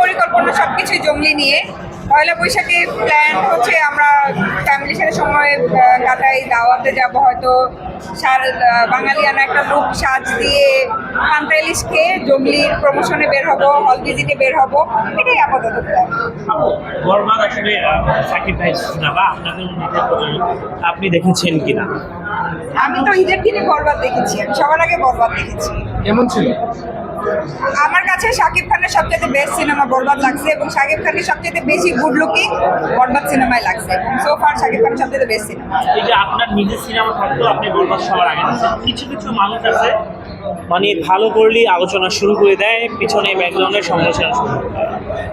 পরিকল্পনা সবকিছুই জঙ্গলি নিয়ে। পয়লা বৈশাখে প্ল্যান হচ্ছে আমরা ফ্যামিলির সাথে সময় কাটাই দাওয়াতে যাব হয়তো। সার বাঙালিয়ানা একটা লুক সাজ দিয়ে পান্তা ইলিশ খেয়ে জঙ্গলির প্রমোশনে বের হব হল ভিজিটে বের হব। এটাই আপাতত প্ল্যান আসলে সাকিব ভাই না আপনাদের আপনি দেখেছেন কিনা? আমি তো ঈদের দিনে বরবাদ দেখেছি আমি সবার আগে বরবাদ দেখেছি। কেমন ছিল? আমার কাছে শাকিব খানের সবচেয়ে বেস্ট সিনেমা বরবাদ লাগছে এবং শাকিব খানের সবচেয়ে বেশি গুড লুকিং বরবাদ সিনেমায় লাগছে। সো ফার শাকিব খানের সবচেয়ে বেস্ট সিনেমা এই যে আপনার নিজের সিনেমা থাকলেও আপনি বরবাদ সবার আগে কিছু কিছু মানুষ আছে মানে ভালো করলেই আলোচনা শুরু করে দেয় পিছনে ব্যাকগ্রাউন্ডের সমালোচনা শুরু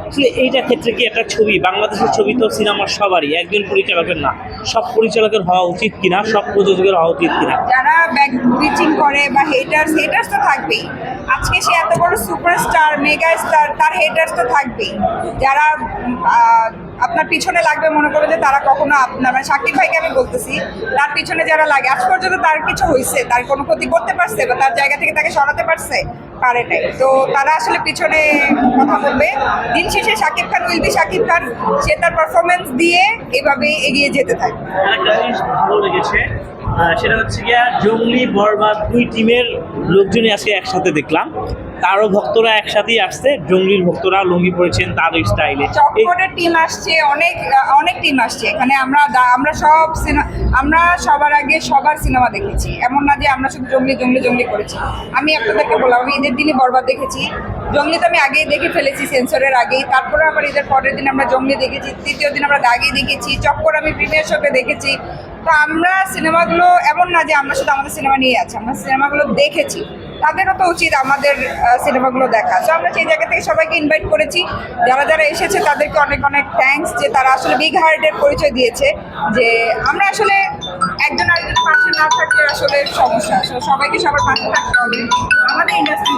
আসলে এইটা ক্ষেত্রে কি একটা ছবি? বাংলাদেশের ছবি তো সিনেমার সবারই একজন পরিচালকের না। সব পরিচালকের হওয়া উচিত কিনা সব প্রযোজকের হওয়া উচিত কিনা? যারা ব্যাক রিচিং করে বা হেটার্স হেটার্স তো থাকবেই। আজকে সে এত বড় সুপারস্টার মেগা স্টার তার হেটার্স তো থাকবেই। যারা আপনার পিছনে লাগবে, মনে করো যে তারা কখনো আপনার মানে শাকিব ভাইকে আমি বলতেছি, তার পিছনে যারা লাগে, আজ পর্যন্ত তার কিছু হয়েছে তার কোনো ক্ষতি করতে পারছে বা তার জায়গা থেকে তাকে সরাতে পারছে? পারে নাই। তো তারা আসলে পিছনে কথা বলবে। দিন শেষে শাকিব খান উইল বি শাকিব খান। সে তার পারফরমেন্স দিয়ে এভাবে এগিয়ে যেতে থাকে। সেটা হচ্ছে গিয়া জঙ্গলি বরবাদ দুই টিমের লোকজনই আজকে একসাথে দেখলাম। তারও ভক্তরা একসাথেই আসছে, জঙ্গলির ভক্তরা লুঙ্গি পড়েছেন তার স্টাইলে। চকপটের টিম আসছে, অনেক অনেক টিম আসছে। এখানে আমরা আমরা সব সিনেমা আমরা সবার আগে সবার সিনেমা দেখেছি। এমন না যে আমরা শুধু জঙ্গলি জঙ্গলি জঙ্গলি করেছি। আমি আপনাদেরকে বললাম, আমি ঈদের দিনই বরবাদ দেখেছি। জঙ্গলি তো আমি আগেই দেখে ফেলেছি, সেন্সরের আগেই। তারপরে আবার ঈদের পরের দিন আমরা জঙ্গলি দেখেছি, তৃতীয় দিন আমরা দাগি দেখেছি। চক্কর আমি প্রিমিয়ার শোতে দেখেছি। তো আমরা সিনেমাগুলো, এমন না যে আমরা শুধু আমাদের সিনেমা নিয়ে আছি, আমরা সিনেমাগুলো দেখেছি। তাদেরও তো উচিত আমাদের সিনেমাগুলো দেখা। তো আমরা সেই জায়গা থেকে সবাইকে ইনভাইট করেছি। যারা যারা এসেছে, তাদেরকে অনেক অনেক থ্যাংকস যে তারা আসলে বিগ হার্টের পরিচয় দিয়েছে যে আমরা আসলে একজন আরেকজনের পাশে না থাকলে আসলে সমস্যা। সবাইকে সবার পাশে থাকতে হবে। আমাদের ইন্ডাস্ট্রি